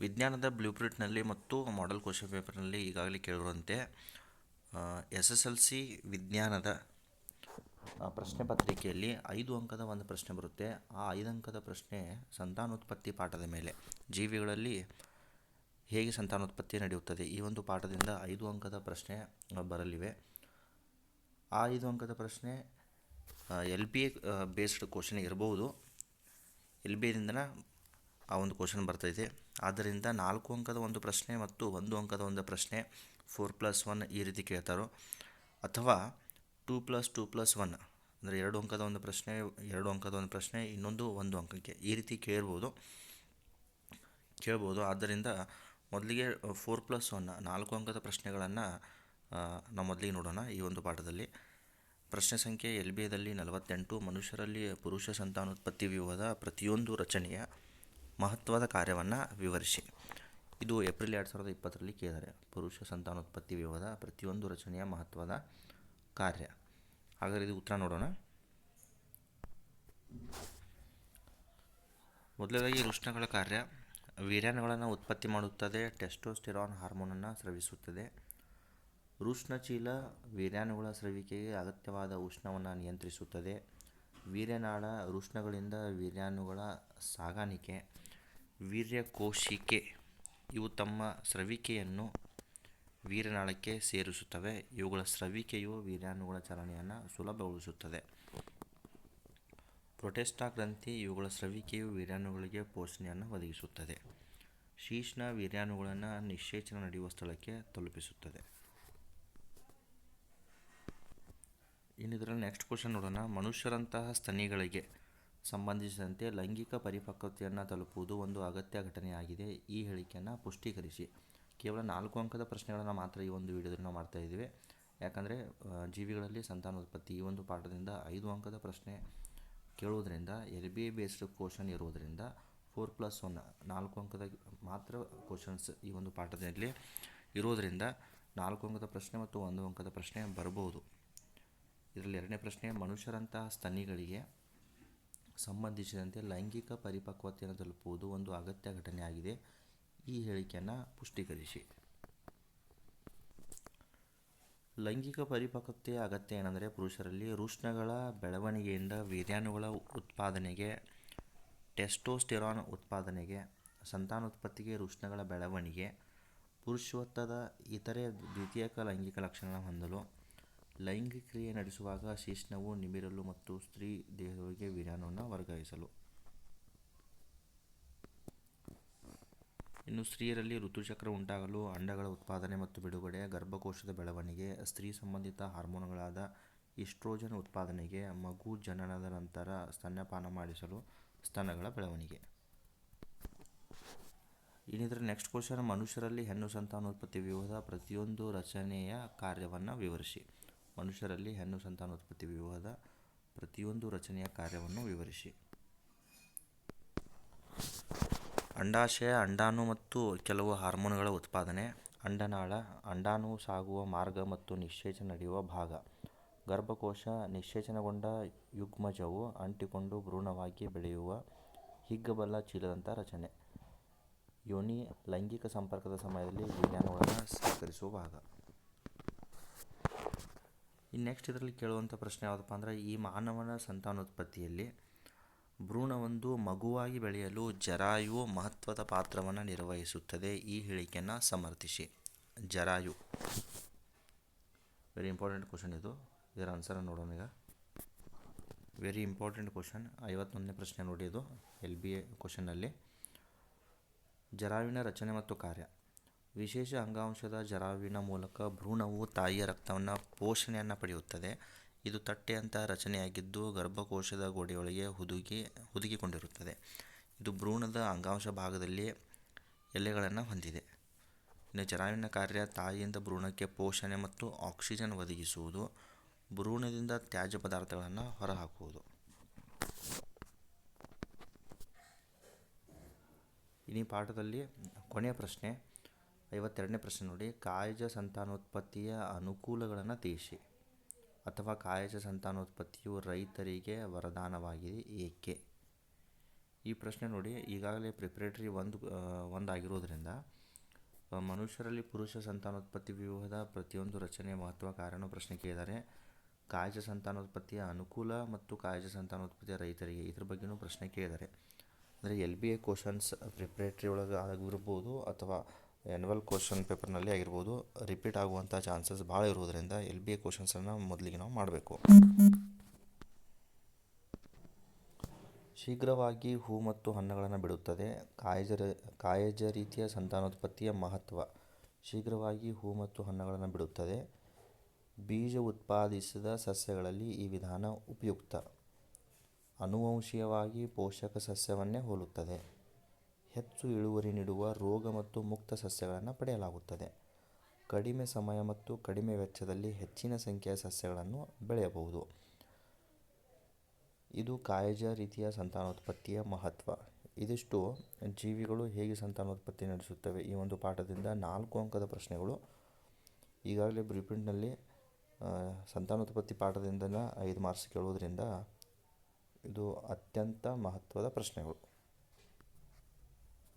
ವಿಜ್ಞಾನದ ಬ್ಲೂ ಪ್ರಿಂಟ್ನಲ್ಲಿ ಮತ್ತು model question ಪೇಪರ್ನಲ್ಲಿ ಈಗಾಗಲೇ ಕೇಳಿರುವಂತೆ ಎಸ್ ಎಸ್ ಎಲ್ ಸಿ ವಿಜ್ಞಾನದ ಪ್ರಶ್ನೆ ಪತ್ರಿಕೆಯಲ್ಲಿ ಐದು ಅಂಕದ ಒಂದು ಪ್ರಶ್ನೆ ಬರುತ್ತೆ. ಆ ಐದು ಅಂಕದ ಪ್ರಶ್ನೆ ಸಂತಾನೋತ್ಪತ್ತಿ ಪಾಠದ ಮೇಲೆ, ಜೀವಿಗಳಲ್ಲಿ ಹೇಗೆ ಸಂತಾನೋತ್ಪತ್ತಿ ನಡೆಯುತ್ತದೆ? ಈ ಒಂದು ಪಾಠದಿಂದ ಐದು ಅಂಕದ ಪ್ರಶ್ನೆ ಬರಲಿವೆ. ಆ ಐದು ಅಂಕದ ಪ್ರಶ್ನೆ L B A based question ಇರಬಹುದು ಎಲ್ ಬಿ ಎದಿಂದನ ಆ ಒಂದು ಕ್ವಶನ್ ಬರ್ತೈತೆ. ಆದ್ದರಿಂದ ನಾಲ್ಕು ಅಂಕದ ಒಂದು ಪ್ರಶ್ನೆ ಮತ್ತು ಒಂದು ಅಂಕದ ಒಂದು ಪ್ರಶ್ನೆ ಫೋರ್ ಪ್ಲಸ್ ಒನ್ ಈ ರೀತಿ ಕೇಳ್ತಾರೋ, ಅಥವಾ two plus two plus one ಅಂದರೆ ಎರಡು ಅಂಕದ ಒಂದು ಪ್ರಶ್ನೆ, ಎರಡು ಅಂಕದ ಒಂದು ಪ್ರಶ್ನೆ, ಇನ್ನೊಂದು ಒಂದು ಅಂಕಕ್ಕೆ ಈ ರೀತಿ ಕೇಳ್ಬೋದು. ಕೇಳ್ಬೋದು. ಆದ್ದರಿಂದ ಮೊದಲಿಗೆ ಫೋರ್ ಪ್ಲಸ್ ಒನ್ ನಾಲ್ಕು ಅಂಕದ ಪ್ರಶ್ನೆಗಳನ್ನು ನಾವು ಮೊದಲಿಗೆ ನೋಡೋಣ ಈ ಒಂದು ಪಾಠದಲ್ಲಿ. ಪ್ರಶ್ನೆ ಸಂಖ್ಯೆ ಎಲ್ ಬಿ ಎದಲ್ಲಿ ನಲವತ್ತೆಂಟು, ಮನುಷ್ಯರಲ್ಲಿ ಪುರುಷ ಸಂತಾನೋತ್ಪತ್ತಿ ವ್ಯೂಹದ ಪ್ರತಿಯೊಂದು ರಚನೆಯ ಮಹತ್ವದ ಕಾರ್ಯವನ್ನು ವಿವರಿಸಿ. ಇದು ಏಪ್ರಿಲ್ ಎರಡು ಸಾವಿರದ ಇಪ್ಪತ್ತರಲ್ಲಿ ಕೇಳಿದರೆ, ಪುರುಷ ಸಂತಾನೋತ್ಪತ್ತಿ ವಿವಾದ ಪ್ರತಿಯೊಂದು ರಚನೆಯ ಮಹತ್ವದ ಕಾರ್ಯ. ಹಾಗಾದರೆ ಇದು ಉತ್ತರ ನೋಡೋಣ. ಮೊದಲನೇದಾಗಿ ಋಷ್ಣಗಳ ಕಾರ್ಯ. ವೀರ್ಯಾಣುಗಳನ್ನು ಉತ್ಪತ್ತಿ ಮಾಡುತ್ತದೆ, ಟೆಸ್ಟೋಸ್ಟಿರಾನ್ ಹಾರ್ಮೋನನ್ನು ಸ್ರವಿಸುತ್ತದೆ. ಉಷ್ಣಚೀಲ ವೀರ್ಯಾಣುಗಳ ಸ್ರವಿಕೆಗೆ ಅಗತ್ಯವಾದ ಉಷ್ಣವನ್ನು ನಿಯಂತ್ರಿಸುತ್ತದೆ. ವೀರ್ಯನಾಳ ವೃಷ್ಣಗಳಿಂದ ವೀರ್ಯಾಣುಗಳ ಸಾಗಾಣಿಕೆ. ವೀರ್ಯಕೋಶಿಕೆ. ಇವು ತಮ್ಮ ಸ್ರವಿಕೆಯನ್ನು ವೀರ್ಯನಾಳಕ್ಕೆ ಸೇರಿಸುತ್ತವೆ. ಇವುಗಳ ಸ್ರವಿಕೆಯು ವೀರ್ಯಾಣುಗಳ ಚಲನೆಯನ್ನು ಸುಲಭಗೊಳಿಸುತ್ತದೆ. ಪ್ರೊಟೆಸ್ಟಾ ಗ್ರಂಥಿ ಇವುಗಳ ಸ್ರವಿಕೆಯು ವೀರ್ಯಾಣುಗಳಿಗೆ ಪೋಷಣೆಯನ್ನು ಒದಗಿಸುತ್ತದೆ. ಶೀಷ್ಣ ವೀರ್ಯಾಣುಗಳನ್ನು ನಿಶ್ಚೇಚನ ನಡೆಯುವ ಸ್ಥಳಕ್ಕೆ ತಲುಪಿಸುತ್ತದೆ. ಇನ್ನಿದರ ನೆಕ್ಸ್ಟ್ ಕ್ವಶನ್ ನೋಡೋಣ. ಮನುಷ್ಯರಂತಹ ಸ್ತನಿಗಳಿಗೆ ಸಂಬಂಧಿಸಿದಂತೆ ಲೈಂಗಿಕ ಪರಿಪಕ್ವತೆಯನ್ನು ತಲುಪುವುದು ಒಂದು ಅಗತ್ಯ ಘಟನೆಯಾಗಿದೆ. ಈ ಹೇಳಿಕೆಯನ್ನು ಪುಷ್ಟೀಕರಿಸಿ. ಕೇವಲ ನಾಲ್ಕು ಅಂಕದ ಪ್ರಶ್ನೆಗಳನ್ನು ಮಾತ್ರ ಈ ಒಂದು ವಿಡಿಯೋದಲ್ಲಿ ನಾವು ಮಾಡ್ತಾ ಇದ್ದೀವಿ. ಯಾಕಂದರೆ ಜೀವಿಗಳಲ್ಲಿ ಸಂತಾನೋತ್ಪತ್ತಿ ಈ ಒಂದು ಪಾಠದಿಂದ ಐದು ಅಂಕದ ಪ್ರಶ್ನೆ ಕೇಳುವುದರಿಂದ, L B A based question ಇರುವುದರಿಂದ ಫೋರ್ ಪ್ಲಸ್ ಒನ್ ನಾಲ್ಕು ಅಂಕದ ಮಾತ್ರ ಕ್ವಶನ್ಸ್ ಈ ಒಂದು ಪಾಠದಲ್ಲಿ ಇರೋದರಿಂದ ನಾಲ್ಕು ಅಂಕದ ಪ್ರಶ್ನೆ ಮತ್ತು ಒಂದು ಅಂಕದ ಪ್ರಶ್ನೆ ಬರಬಹುದು. ಇದರಲ್ಲಿ ಎರಡನೇ ಪ್ರಶ್ನೆ, ಮನುಷ್ಯರಂತಹ ಸ್ತನಿಗಳಿಗೆ ಸಂಬಂಧಿಸಿದಂತೆ ಲೈಂಗಿಕ ಪರಿಪಕ್ವತೆಯನ್ನು ತಲುಪುವುದು ಒಂದು ಅಗತ್ಯ ಘಟನೆಯಾಗಿದೆ. ಈ ಹೇಳಿಕೆಯನ್ನು ಪುಷ್ಟೀಕರಿಸಿ. ಲೈಂಗಿಕ ಪರಿಪಕ್ವತೆಯ ಅಗತ್ಯ ಏನೆಂದರೆ ಪುರುಷರಲ್ಲಿ ರುಷ್ಣಗಳ ಬೆಳವಣಿಗೆಯಿಂದ ವೀರ್ಯಾಣುಗಳ ಉತ್ಪಾದನೆಗೆ, ಟೆಸ್ಟೋಸ್ಟಿರಾನ್ ಉತ್ಪಾದನೆಗೆ ಸಂತಾನೋತ್ಪತ್ತಿಗೆ ರುಷ್ಣಗಳ ಬೆಳವಣಿಗೆ, ಪುರುಷತ್ವದ ಇತರೆ ದ್ವಿತೀಯಕ ಲೈಂಗಿಕ ಲಕ್ಷಣಗಳನ್ನು ಹೊಂದಲು ಲೈಂಗಿಕ ಕ್ರಿಯೆ ನಡೆಸುವಾಗ ಶಿಶ್ನವು ನಿಮಿರಲು ಮತ್ತು ಸ್ತ್ರೀ ವೀರ್ಯಾಣುವನ್ನು ವರ್ಗಾಯಿಸಲು ಇನ್ನು ಸ್ತ್ರೀಯರಲ್ಲಿ ಋತುಚಕ್ರ ಉಂಟಾಗಲು ಅಂಡಗಳ ಉತ್ಪಾದನೆ ಮತ್ತು ಬಿಡುಗಡೆ, ಗರ್ಭಕೋಶದ ಬೆಳವಣಿಗೆ, ಸ್ತ್ರೀ ಸಂಬಂಧಿತ ಹಾರ್ಮೋನುಗಳಾದ ಈಸ್ಟ್ರೋಜನ್ ಉತ್ಪಾದನೆಗೆ, ಮಗು ಜನನದ ನಂತರ ಸ್ತನ್ಯಪಾನ ಮಾಡಿಸಲು ಸ್ತನಗಳ ಬೆಳವಣಿಗೆ. ಇನ್ನಿದ್ರೆ ನೆಕ್ಸ್ಟ್ ಕ್ವಶನ್, ಮನುಷ್ಯರಲ್ಲಿ ಹೆಣ್ಣು ಸಂತಾನೋತ್ಪತ್ತಿ ವ್ಯೂಹದ ಪ್ರತಿಯೊಂದು ರಚನೆಯ ಕಾರ್ಯವನ್ನು ವಿವರಿಸಿ. ಮನುಷ್ಯರಲ್ಲಿ ಹೆಣ್ಣು ಸಂತಾನೋತ್ಪತ್ತಿ ವ್ಯೂಹದ ಪ್ರತಿಯೊಂದು ರಚನೆಯ ಕಾರ್ಯವನ್ನು ವಿವರಿಸಿ. ಅಂಡಾಶಯ, ಅಂಡಾಣು ಮತ್ತು ಕೆಲವು ಹಾರ್ಮೋನುಗಳ ಉತ್ಪಾದನೆ, ಅಂಡನಾಳ, ಅಂಡಾಣು ಸಾಗುವ ಮಾರ್ಗ ಮತ್ತು ನಿಶ್ಚೇಚನ ನಡೆಯುವ ಭಾಗ. ಗರ್ಭಕೋಶ ನಿಶ್ಚೇಚನಗೊಂಡ ಯುಗ್ಮಜವು ಅಂಟಿಕೊಂಡು ಭ್ರೂಣವಾಗಿ ಬೆಳೆಯುವ ಹಿಗ್ಗಬಲ್ಲ ಚೀಲದಂಥ ರಚನೆ. ಯೋನಿ ಲೈಂಗಿಕ ಸಂಪರ್ಕದ ಸಮಯದಲ್ಲಿ ವಿಜ್ಞಾನವನ್ನು ಸ್ವೀಕರಿಸುವ ಭಾಗ. ಇನ್ನು ನೆಕ್ಸ್ಟ್ ಇದರಲ್ಲಿ ಕೇಳುವಂಥ ಪ್ರಶ್ನೆ ಯಾವುದಪ್ಪ ಅಂದರೆ ಈ ಮಾನವನ ಸಂತಾನೋತ್ಪತ್ತಿಯಲ್ಲಿ ಭ್ರೂಣವೊಂದು ಮಗುವಾಗಿ ಬೆಳೆಯಲು ಜರಾಯು ಮಹತ್ವದ ಪಾತ್ರವನ್ನು ನಿರ್ವಹಿಸುತ್ತದೆ. ಈ ಹೇಳಿಕೆಯನ್ನು ಸಮರ್ಥಿಸಿ. ಜರಾಯು. ವೆರಿ ಇಂಪಾರ್ಟೆಂಟ್ ಕ್ವಶನ್ ಇದು. ಇದರ ಆನ್ಸರ್ ನೋಡೋಣ ಈಗ. ವೆರಿ ಇಂಪಾರ್ಟೆಂಟ್ ಕ್ವಶನ್ ಐವತ್ತೊಂದನೇ ಪ್ರಶ್ನೆ ನೋಡಿ ಇದು. ಎಲ್ ಬಿ ಎ ಕ್ವಶನ್ನಲ್ಲಿ ಜರಾಯುವಿನ ರಚನೆ ಮತ್ತು ಕಾರ್ಯ. ವಿಶೇಷ ಅಂಗಾಂಶದ ಜರಾಯುವಿನ ಮೂಲಕ ಭ್ರೂಣವು ತಾಯಿಯ ರಕ್ತವನ್ನು ಪೋಷಣೆಯನ್ನು ಪಡೆಯುತ್ತದೆ. ಇದು ತಟ್ಟೆಯಂತಹ ರಚನೆಯಾಗಿದ್ದು ಗರ್ಭಕೋಶದ ಗೋಡೆಯೊಳಗೆ ಹುದುಗಿ, ಹುದುಗಿಕೊಂಡಿರುತ್ತದೆ. ಇದು ಭ್ರೂಣದ ಅಂಗಾಂಶ ಭಾಗದಲ್ಲಿ ಎಲೆಗಳನ್ನು ಹೊಂದಿದೆ. ಇನ್ನು ಜರಾಯುವಿನ ಕಾರ್ಯ ತಾಯಿಯಿಂದ ಭ್ರೂಣಕ್ಕೆ ಪೋಷಣೆ ಮತ್ತು ಆಕ್ಸಿಜನ್ ಒದಗಿಸುವುದು, ಭ್ರೂಣದಿಂದ ತ್ಯಾಜ್ಯ ಪದಾರ್ಥಗಳನ್ನು ಹೊರಹಾಕುವುದು. ಇನ್ನು ಪಾಠದಲ್ಲಿ ಕೊನೆಯ ಪ್ರಶ್ನೆ, ಐವತ್ತೆರಡನೇ ಪ್ರಶ್ನೆ ನೋಡಿ. ಕಾಯಜ ಸಂತಾನೋತ್ಪತ್ತಿಯ ಅನುಕೂಲಗಳನ್ನು ತಿಳಿಸಿ. ಅಥವಾ ಕಾಯಜ ಸಂತಾನೋತ್ಪತ್ತಿಯು ರೈತರಿಗೆ ವರದಾನವಾಗಿದೆ, ಏಕೆ? ಈ ಪ್ರಶ್ನೆ ನೋಡಿ, ಈಗಾಗಲೇ ಪ್ರಿಪ್ರೇಟರಿ ಒಂದು ಒಂದು ಆಗಿರೋದ್ರಿಂದ ಮನುಷ್ಯರಲ್ಲಿ ಪುರುಷ ಸಂತಾನೋತ್ಪತ್ತಿ ವ್ಯೂಹದ ಪ್ರತಿಯೊಂದು ರಚನೆಯ ಮಹತ್ವ ಕಾರಣ ಪ್ರಶ್ನೆ ಕೇಳಿದ್ದಾರೆ. ಕಾಯಜ ಸಂತಾನೋತ್ಪತ್ತಿಯ ಅನುಕೂಲ ಮತ್ತು ಕಾಯಜ ಸಂತಾನೋತ್ಪತ್ತಿಯ ರೈತರಿಗೆ ಇದ್ರ ಬಗ್ಗೆನೂ ಪ್ರಶ್ನೆ ಕೇಳಿದ್ದಾರೆ. ಅಂದರೆ L B A questions preparatory ಒಳಗೆ ಆಗಿರ್ಬೋದು ಅಥವಾ ಆ್ಯನ್ಯುವಲ್ ಕ್ವಶನ್ ಪೇಪರ್ನಲ್ಲಿ ಆಗಿರ್ಬೋದು ರಿಪೀಟ್ ಆಗುವಂಥ ಚಾನ್ಸಸ್ ಭಾಳ ಇರುವುದರಿಂದ ಎಲ್ ಬಿ ಎ ಕ್ವಶನ್ಸನ್ನು ಮೊದಲಿಗೆ ನಾವು ಮಾಡಬೇಕು. ಶೀಘ್ರವಾಗಿ ಹೂ ಮತ್ತು ಹಣ್ಣುಗಳನ್ನು ಬಿಡುತ್ತದೆ. ಕಾಯಜ ಕಾಯಜ ರೀತಿಯ ಸಂತಾನೋತ್ಪತ್ತಿಯ ಮಹತ್ವ. ಶೀಘ್ರವಾಗಿ ಹೂ ಮತ್ತು ಹಣ್ಣುಗಳನ್ನು ಬಿಡುತ್ತದೆ. ಬೀಜ ಉತ್ಪಾದಿಸಿದ ಸಸ್ಯಗಳಲ್ಲಿ ಈ ವಿಧಾನ ಉಪಯುಕ್ತ. ಅನುವಂಶೀಯವಾಗಿ ಪೋಷಕ ಸಸ್ಯವನ್ನೇ ಹೋಲುತ್ತದೆ. ಹೆಚ್ಚು ಇಳುವರಿ ನೀಡುವ ರೋಗ ಮತ್ತು ಮುಕ್ತ ಸಸ್ಯಗಳನ್ನು ಪಡೆಯಲಾಗುತ್ತದೆ. ಕಡಿಮೆ ಸಮಯ ಮತ್ತು ಕಡಿಮೆ ವೆಚ್ಚದಲ್ಲಿ ಹೆಚ್ಚಿನ ಸಂಖ್ಯೆಯ ಸಸ್ಯಗಳನ್ನು ಬೆಳೆಯಬಹುದು. ಇದು ಕಾಯಜ ರೀತಿಯ ಸಂತಾನೋತ್ಪತ್ತಿಯ ಮಹತ್ವ. ಇದಿಷ್ಟು. ಜೀವಿಗಳು ಹೇಗೆ ಸಂತಾನೋತ್ಪತ್ತಿ ನಡೆಸುತ್ತವೆ? ಈ ಒಂದು ಪಾಠದಿಂದ ನಾಲ್ಕು ಅಂಕದ ಪ್ರಶ್ನೆಗಳು. ಈಗಾಗಲೇ ಬ್ರಿಪ್ರಿಂಟ್ನಲ್ಲಿ ಸಂತಾನೋತ್ಪತ್ತಿ ಪಾಠದಿಂದಲೇ ಐದು ಮಾರ್ಕ್ಸ್ ಕೇಳೋದ್ರಿಂದ ಇದು ಅತ್ಯಂತ ಮಹತ್ವದ ಪ್ರಶ್ನೆಗಳು.